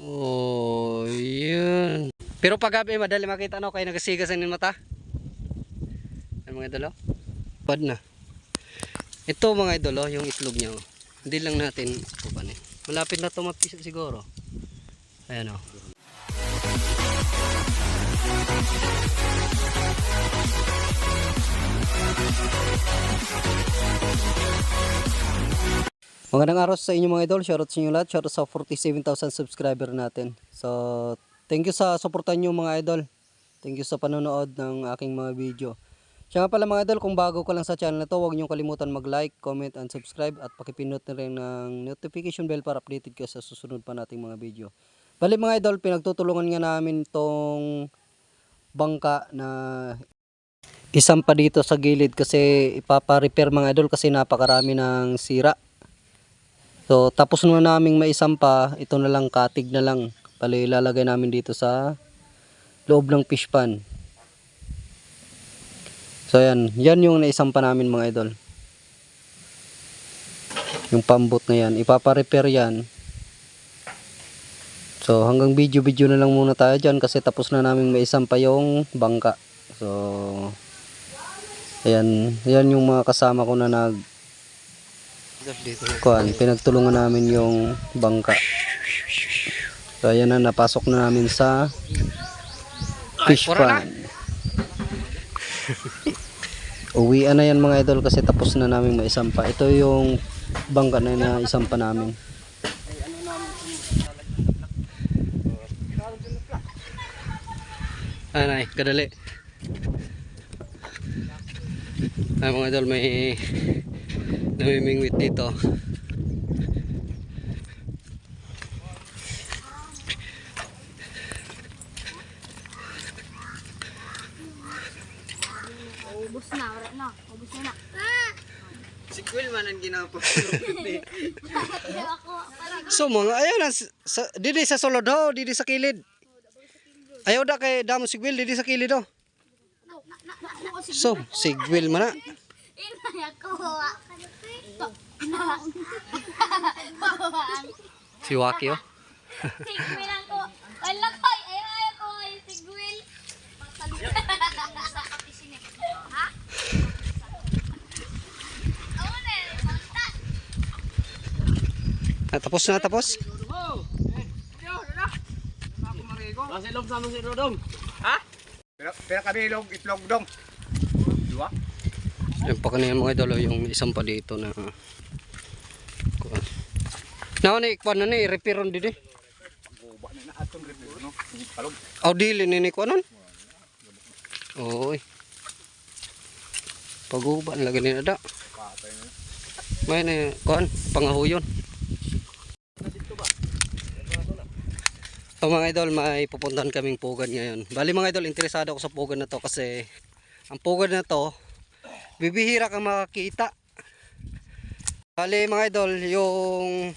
Oh, yun. Pero pag gabi, madali makita no, kaya nagasigasan yung mata. Ay mga idol, oh. Bad na. Ito mga idol, oh, yung itlog niya. oh. Hindi lang natin kupanin. Malapit na tumapis siguro. Ayan oh. Magandang araw sa inyo mga idol. Shoutout sa inyo lahat. Shoutout sa 47,000 subscriber natin. So, thank you sa suportan nyo mga idol. Thank you sa panonood ng aking mga video. Siya nga pala mga idol, kung bago ka lang sa channel na to, huwag nyo kalimutan mag-like, comment, and subscribe at pakipindot na rin ng notification bell para updated ka sa susunod pa nating mga video. Bali mga idol, pinagtutulungan nga namin tong bangka na isang pa dito sa gilid kasi ipapa-repair mga idol kasi napakarami ng sira. So, tapos na naming maisampa, ito na lang, katig na lang. Bali, ilalagay namin dito sa loob ng fish pan. So, yan. Yan yung naisampa namin mga idol. Yung pambot na yan. Ipapa-repair yan. So, hanggang video-video na lang muna tayo dyan kasi tapos na namin maisampa yung bangka. So, ayan. Yan yung mga kasama ko na nag kuan, pinagtulungan namin yung bangka. So ayan na, napasok na namin sa fish pan. Uwian na yan mga idol kasi tapos na namin maisampa. Ito yung bangka na naisampa namin. Anay, kadali. Ay mga idol, may namimingwit dito. Ubus na, wala na. Ubus na na. Si Quill man ang parang so mga ayan na, sa, didi sa sulod ho, didi sa kilid. Ayaw da kay damo si Quill didi sa kilid ho. So, si Quill man na. Inay ako. Bawang. Si Waki oh. Sigwil ako. Wala ko. Ayaw ayaw ko. Sigwil. Sa. Ha? Ah, tapos na tapos. Nasa ilog sama si Rodong. Pero, pero kami ilog, itlog dong. Dua? Yan pa kanina mga idol oh, yung isang pa dito na kuan. Na ni kuan na ni repair on didi. Guba na atong review, no? Kalog. Aw dili ni ni kuanon. Oy. Paguban lagi ni ada. May ni kuan pangahuyon. So mga idol, may pupuntahan kaming pugad ngayon. Bali mga idol, interesado ako sa pugad na to kasi ang pugad na to, bibihira kang makakita. Bali mga idol, yung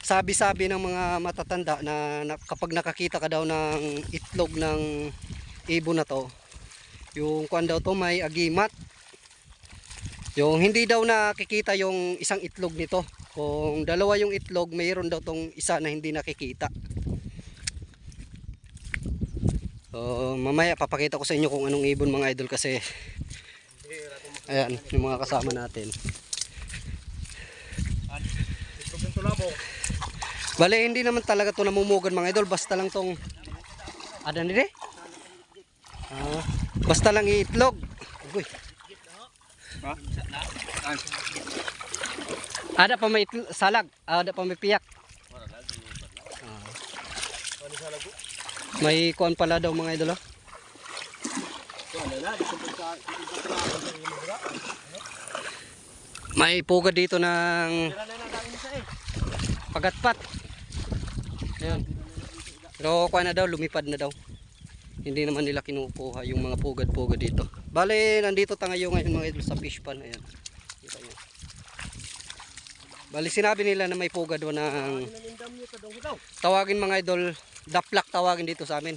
sabi-sabi ng mga matatanda na, na kapag nakakita ka daw ng itlog ng ibon na to, yung kuan daw to may agimat. Yung hindi daw nakikita yung isang itlog nito. Kung dalawa yung itlog, mayroon daw tong isa na hindi nakikita. So, mamaya papakita ko sa inyo kung anong ibon mga idol kasi ayan, yung mga kasama natin. Itlog. Bale, hindi naman talaga to namumugan mga idol, basta lang tong ada ni Ah, basta lang iitlog. Uy. Ada pa may itl- salag, ada pa may piyak. Ah. May kuan pala daw mga idol. oh. May pugad dito ng pagatpat. Ayun. Pero kuan na daw, lumipad na daw. Hindi naman nila kinukuha yung mga pugad-pugad dito. Bale, nandito tayo ngayon mga idol sa fish pan. Ayan. Kita nyo. Bali, sinabi nila na may pugad daw ng tawagin mga idol, daplak tawagin dito sa amin.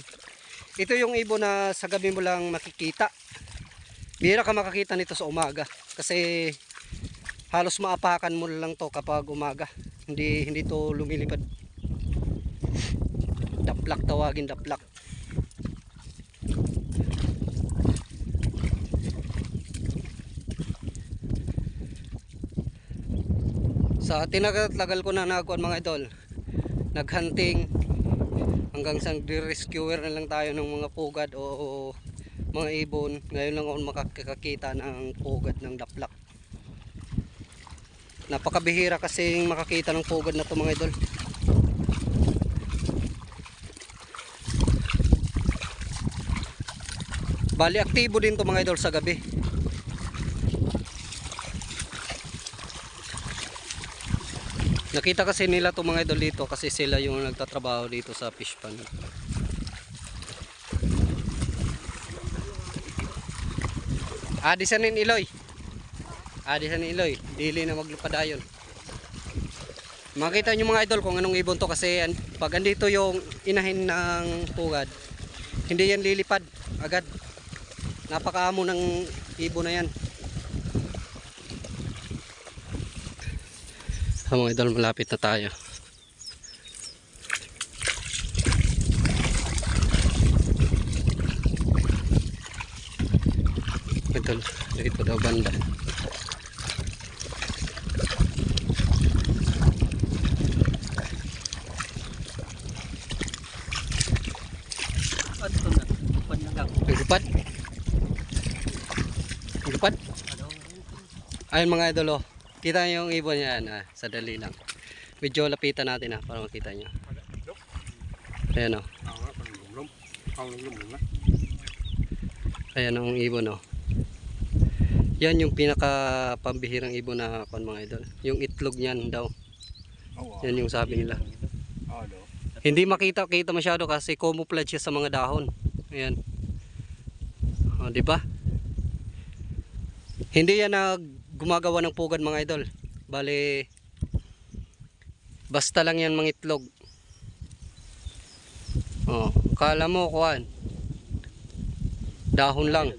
Ito yung ibon na sa gabi mo lang makikita. Bihira ka makakita nito sa umaga. Kasi halos maapakan mo lang to kapag umaga. Hindi hindi to lumilipad. Daplak tawagin daplak. Sa tinatagal ko na nagakuan mga idol. Naghunting hanggang sa rescuer na lang tayo ng mga pugad o mga ibon. Ngayon lang ako makakakita ng pugad ng daplak. Napakabihira kasing makakita ng pugad na to mga idol. Bali aktibo din to mga idol sa gabi. Nakita kasi nila to mga idol dito kasi sila yung nagtatrabaho dito sa fish pond. Adi sa nin Iloy. Sa nin Iloy. Dili na maglupad ayon. Makita nyo mga idol kung anong ibon to kasi pag andito yung inahin ng pugad, hindi yan lilipad agad. Napakaamo ng ibon na yan. Ah, mga idol, malapit na tayo. Idol, dito daw banda. Higupad? Higupad? Ayun mga idol oh. Kita niyo yung ibon niya yan ah, sa dali lang. Medyo lapitan natin ah para makita niyo. Ayan oh. Lumlum na. Ayan ang ibon oh. Yan yung pinaka pambihirang ibon na pan mga idol. Yung itlog niyan daw. Yan yung sabi nila. Hindi makita kita masyado kasi camouflage siya sa mga dahon. Ayan. O, di ba? Hindi yan na gumagawa ng pugad mga idol. Bale basta lang yan mga itlog. Oh, kala mo kuan. Dahon lang.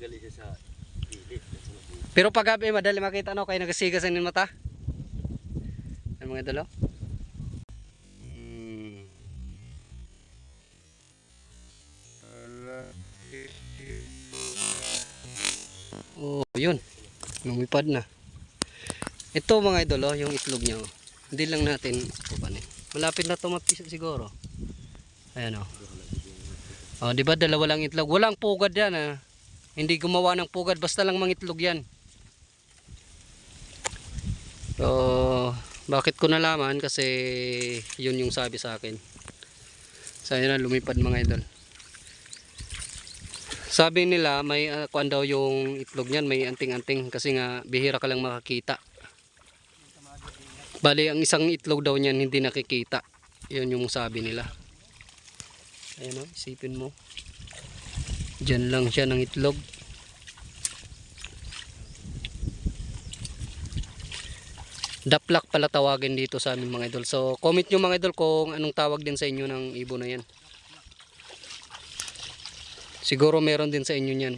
Pero pag gabi madali makita no kay nagasigas ang mata. Ay mga idol. oh. Hmm. Oh, yun. Lumipad na. Ito mga idol, oh, yung itlog niya. Hindi lang natin kupanin. Malapit na tumapis siguro. Ayan oh. Oh, di ba dalawa lang itlog? Walang pugad yan ah. Hindi gumawa ng pugad, basta lang mga itlog yan. So, bakit ko nalaman? Kasi yun yung sabi sa akin. So, yun na lumipad mga idol. Sabi nila may uh, kuan daw yung itlog niyan, may anting-anting kasi nga bihira ka lang makakita. Bali ang isang itlog daw niyan hindi nakikita. 'Yun yung sabi nila. Ayun oh, isipin mo. Diyan lang siya ng itlog. Daplak pala tawagin dito sa amin mga idol. So comment nyo mga idol kung anong tawag din sa inyo ng ibon na yan. Siguro meron din sa inyo niyan.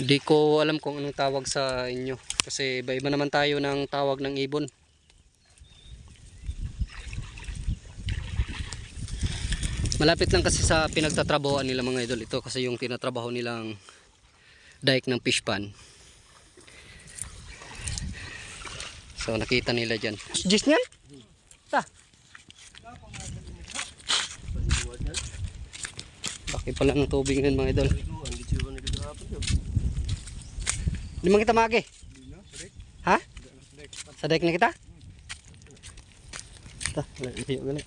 Hindi ko alam kung anong tawag sa inyo. Kasi iba-iba naman tayo ng tawag ng ibon. Malapit lang kasi sa pinagtatrabahoan nila mga idol ito kasi yung tinatrabaho nilang dike ng fish pan. So nakita nila dyan. Gis niyan? Ta. Laki pala ng tubig nun mga idol. Di man kita magi. Ha? Sa dike na kita? Ta, layo gali.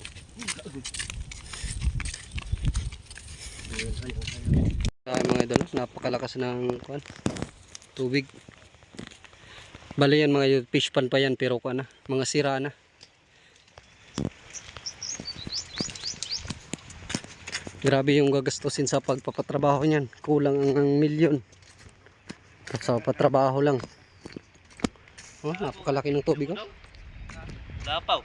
Ay mga idol, napakalakas ng kuan. Tubig. Bali yan mga idol, fish pan pa yan pero kuan na, mga sira na. Grabe yung gagastusin sa pagpapatrabaho niyan. Kulang ang, ang milyon. Sa patrabaho lang. Oh, napakalaki ng tubig oh. Lapaw.